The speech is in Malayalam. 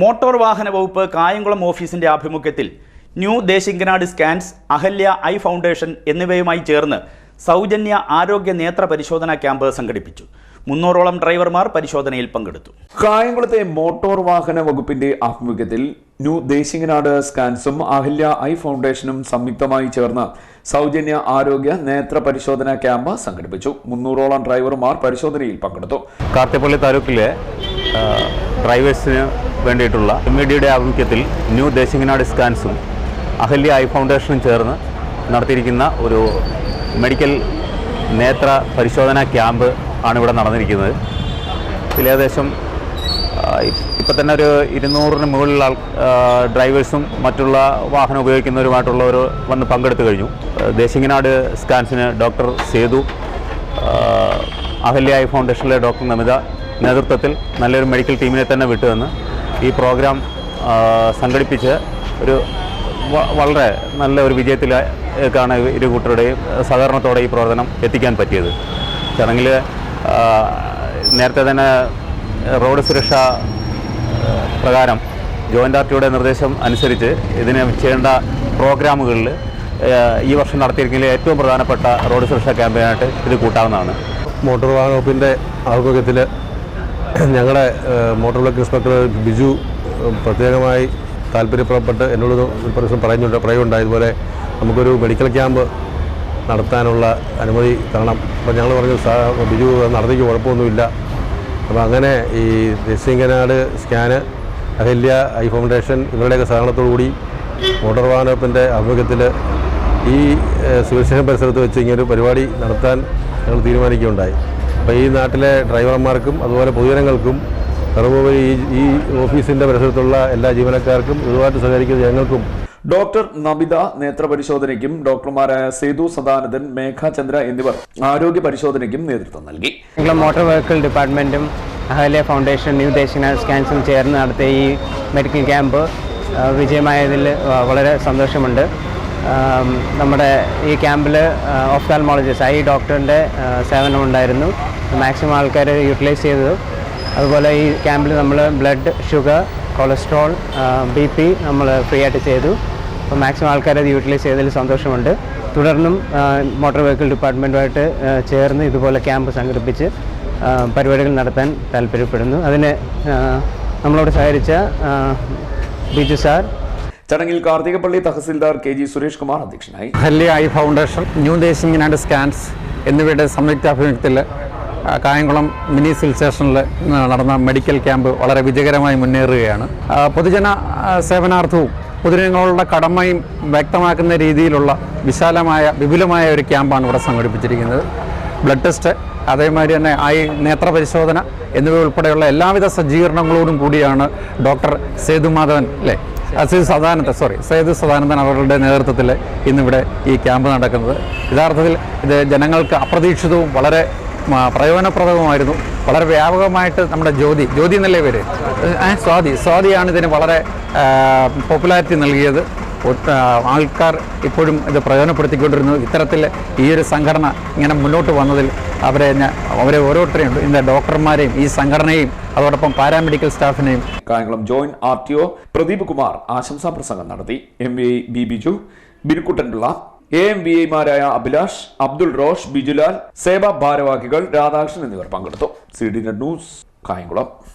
മോട്ടോർ വാഹന വകുപ്പ് കായംകുളം ഓഫീസിന്റെ ആഭിമുഖ്യത്തിൽ new Desinganad scans Ahalya eye foundation എന്നിവയുമായി ചേർന്ന് സൗജന്യ ആരോഗ്യ നേത്ര പരിശോധനാ ക്യാമ്പ് സംഘടിപ്പിച്ചു. മുന്നൂറോളം ഡ്രൈവർമാർ പരിശോധനയിൽ പങ്കെടുത്തു. കായംകുളത്തെ മോട്ടോർ വാഹന വകുപ്പിന്റെ ആഭിമുഖ്യത്തിൽ ന്യൂ ദേശിങ്ങനാട് സ്കാൻസും അഹല്യ ഐ ഫൗണ്ടേഷനും സംയുക്തമായി ചേർന്ന് സൗജന്യ ആരോഗ്യ നേത്ര പരിശോധനാ ക്യാമ്പ് സംഘടിപ്പിച്ചു. മുന്നൂറോളം ഡ്രൈവർമാർ പരിശോധനയിൽ പങ്കെടുത്തു. കാർത്തിപ്പള്ളി താലൂക്കിലെ ഡ്രൈവേഴ്സിന് വേണ്ടിയിട്ടുള്ള എം ഇ ഡിയുടെ ആഭിമുഖ്യത്തിൽ ന്യൂ ദേശിങ്ങനാട് സ്കാൻസും അഹല്യ ഐ ഫൗണ്ടേഷനും ചേർന്ന് നടത്തിയിരിക്കുന്ന ഒരു മെഡിക്കൽ നേത്ര പരിശോധനാ ക്യാമ്പ് ആണ് ഇവിടെ നടന്നിരിക്കുന്നത്. ഇതിൽ ഏകദേശം ഇപ്പം തന്നെ ഒരു ഇരുന്നൂറിന് മുകളിൽ ആൾ ഡ്രൈവേഴ്സും മറ്റുള്ള വാഹനം ഉപയോഗിക്കുന്നവരുമായിട്ടുള്ളവർ വന്ന് പങ്കെടുത്തു കഴിഞ്ഞു. ദേശിങ്ങനാട് സ്കാൻസിന് ഡോക്ടർ സേതു അഹല്യ ഐ ഫൗണ്ടേഷനിലെ ഡോക്ടർ നമിത നേതൃത്വത്തിൽ നല്ലൊരു മെഡിക്കൽ ടീമിനെ തന്നെ വിട്ടുവന്ന് ഈ പ്രോഗ്രാം സംഘടിപ്പിച്ച് ഒരു വളരെ നല്ല ഒരു വിജയത്തിലേക്കാണ് ഇരു കൂട്ടരുടെയും സഹകരണത്തോടെ ഈ പ്രവർത്തനം എത്തിക്കാൻ പറ്റിയത്. ചടങ്ങിൽ നേരത്തെ തന്നെ റോഡ് സുരക്ഷ പ്രകാരം ജോയിന്റ് ആർട്ടിയുടെ നിർദ്ദേശം അനുസരിച്ച് ഇതിന് ചെയ്യേണ്ട പ്രോഗ്രാമുകളിൽ ഈ വർഷം നടത്തിയിരിക്കുന്നതിൽ ഏറ്റവും പ്രധാനപ്പെട്ട റോഡ് സുരക്ഷാ ക്യാമ്പയിനായിട്ട് ഇത് കൂട്ടാവുന്നതാണ്. മോട്ടോർ വാഹന വകുപ്പിന്റെ ആഭിമുഖ്യത്തിൽ ഞങ്ങളുടെ മോട്ടോർ ബ്ലോക്ക് ഇൻസ്പെക്ടർ ബിജു പ്രത്യേകമായി താല്പര്യപ്പെട്ട് എന്നോട് ഒരു പ്രാവശ്യം പറയുന്നുണ്ട് പറയുണ്ടായി ഇതുപോലെ നമുക്കൊരു മെഡിക്കൽ ക്യാമ്പ് നടത്താനുള്ള അനുമതി തരണം. അപ്പം ഞങ്ങൾ പറഞ്ഞു സാ ബിജു നടത്തിക്ക് കുഴപ്പമൊന്നുമില്ല. അപ്പോൾ അങ്ങനെ ഈ ദേശീയനാട് സ്കാന് അഹല്യ ഐ ഫൗണ്ടേഷൻ ഇവരുടെയൊക്കെ സഹകരണത്തോടു കൂടി മോട്ടോർ വാഹന വകുപ്പിന്റെ ആഭിമുഖ്യത്തിൽ ഈ സുരക്ഷ പരിസരത്ത് വെച്ച് ഇങ്ങനെ ഒരു പരിപാടി നടത്താൻ ഞങ്ങൾ തീരുമാനിക്കുകയുണ്ടായി. അപ്പോൾ ഈ നാട്ടിലെ ഡ്രൈവർമാർക്കും അതുപോലെ പൊതുജനങ്ങൾക്കും സർവോപരി ഈ ഈ ഓഫീസിന്റെ പരിസരത്തുള്ള എല്ലാ ജീവനക്കാർക്കും ഇതുമായിട്ട് സഹകരിക്കുന്ന ഞങ്ങൾക്കും ഡോക്ടർ നബിത നേത്ര പരിശോധനയ്ക്കും ഡോക്ടർമാരായ സേതു സദാനന്ദൻ മേഘ ചന്ദ്ര എന്നിവർ ആരോഗ്യ പരിശോധനയ്ക്കും നേതൃത്വം നൽകി. കേരള മോട്ടോർ വെഹിക്കിൾ ഡിപ്പാർട്ട്മെന്റും അഹല്യ ഫൗണ്ടേഷൻ ന്യൂ ദേശീയ സ്കാൻസും ചേർന്ന് നടത്തിയ ഈ മെഡിക്കൽ ക്യാമ്പ് വിജയമായതിൽ വളരെ സന്തോഷമുണ്ട്. നമ്മുടെ ഈ ക്യാമ്പിൽ ഓഫ്താൽമോളജിസ്റ്റ് ഐ ഡോക്ടറിന്റെ സേവനം ഉണ്ടായിരുന്നു. മാക്സിമം ആൾക്കാർ യൂട്ടിലൈസ് ചെയ്തു അതുപോലെ ഈ ക്യാമ്പിൽ നമ്മൾ blood sugar cholesterol B P നമ്മൾ ഫ്രീ ആയിട്ട് ചെയ്തു. അപ്പോൾ മാക്സിമം ആൾക്കാർ അത് യൂട്ടിലൈസ് ചെയ്തതിൽ സന്തോഷമുണ്ട്. തുടർന്നും മോട്ടോർ വെഹിക്കിൾ ഡിപ്പാർട്ട്മെന്റുമായിട്ട് ചേർന്ന് ഇതുപോലെ ക്യാമ്പ് സംഘടിപ്പിച്ച് പരിപാടികൾ നടത്താൻ താല്പര്യപ്പെടുന്നു. അതിന് നമ്മളോട് സഹകരിച്ച ബിജു സാർ ചടങ്ങിൽ കാർത്തികപ്പള്ളി തഹസിൽദാർ കെ ജി സുരേഷ് കുമാർ അധ്യക്ഷനായി. Ahalya eye foundation new Desing and scans എന്നിവയുടെ സംയുക്താഭിമുഖ്യത്തിൽ കായംകുളം മിനി സിവിൽ സ്റ്റേഷനിൽ നടന്ന മെഡിക്കൽ ക്യാമ്പ് വളരെ വിജയകരമായി മുന്നേറുകയാണ്. പൊതുജന സേവനാർത്ഥവും പൊതുജനങ്ങളുടെ കടമയും വ്യക്തമാക്കുന്ന രീതിയിലുള്ള വിശാലമായ വിപുലമായ ഒരു ക്യാമ്പാണ് ഇവിടെ സംഘടിപ്പിച്ചിരിക്കുന്നത്. ബ്ലഡ് ടെസ്റ്റ് അതേമാതിരി തന്നെ ഐ നേത്ര പരിശോധന എന്നിവ ഉൾപ്പെടെയുള്ള എല്ലാവിധ സജ്ജീകരണങ്ങളോടും കൂടിയാണ് ഡോക്ടർ സേതുമാധവൻ അല്ലേ ആ, സദാനന്ദ സോറി സയ്യദ് സദാനന്ദൻ അവരുടെ നേതൃത്വത്തിൽ ഇന്നിവിടെ ഈ ക്യാമ്പ് നടക്കുന്നത്. യഥാർത്ഥത്തിൽ ഇത് ജനങ്ങൾക്ക് അപ്രതീക്ഷിതവും വളരെ പ്രയോജനപ്രദവുമായിരുന്നു. വളരെ വ്യാപകമായിട്ട് നമ്മുടെ ജ്യോതി ജ്യോതി എന്നല്ലേ പേര്? സ്വാതി സ്വാതിയാണ് ഇതിന് വളരെ പോപ്പുലാരിറ്റി നൽകിയത്. ആൾക്കാർ ഇപ്പോഴും ഇത് പ്രയോജനപ്പെടുത്തിക്കൊണ്ടിരുന്നു. ഇത്തരത്തിൽ ഈ ഒരു സംഘടന ഇങ്ങനെ മുന്നോട്ട് വന്നതിൽ അവരെ അവരെ ഓരോരുത്തരെയും ഇന്ന് ഡോക്ടർമാരെയും ഈ സംഘടനയും അതോടൊപ്പം paramedical സ്റ്റാഫിനെയും. Kayamkulam joint R T O Pradeep Kumar ആശംസാ പ്രസംഗം നടത്തി. M V B Biju Binukuttan Pillai A M V ഐമാരായ അഭിലാഷ് അബ്ദുൾ റോഷ് ബിജുലാൽ സേവാ ഭാരവാഹികൾ രാധാകൃഷ്ണൻ എന്നിവർ പങ്കെടുത്തു. C D news Kayamkulam.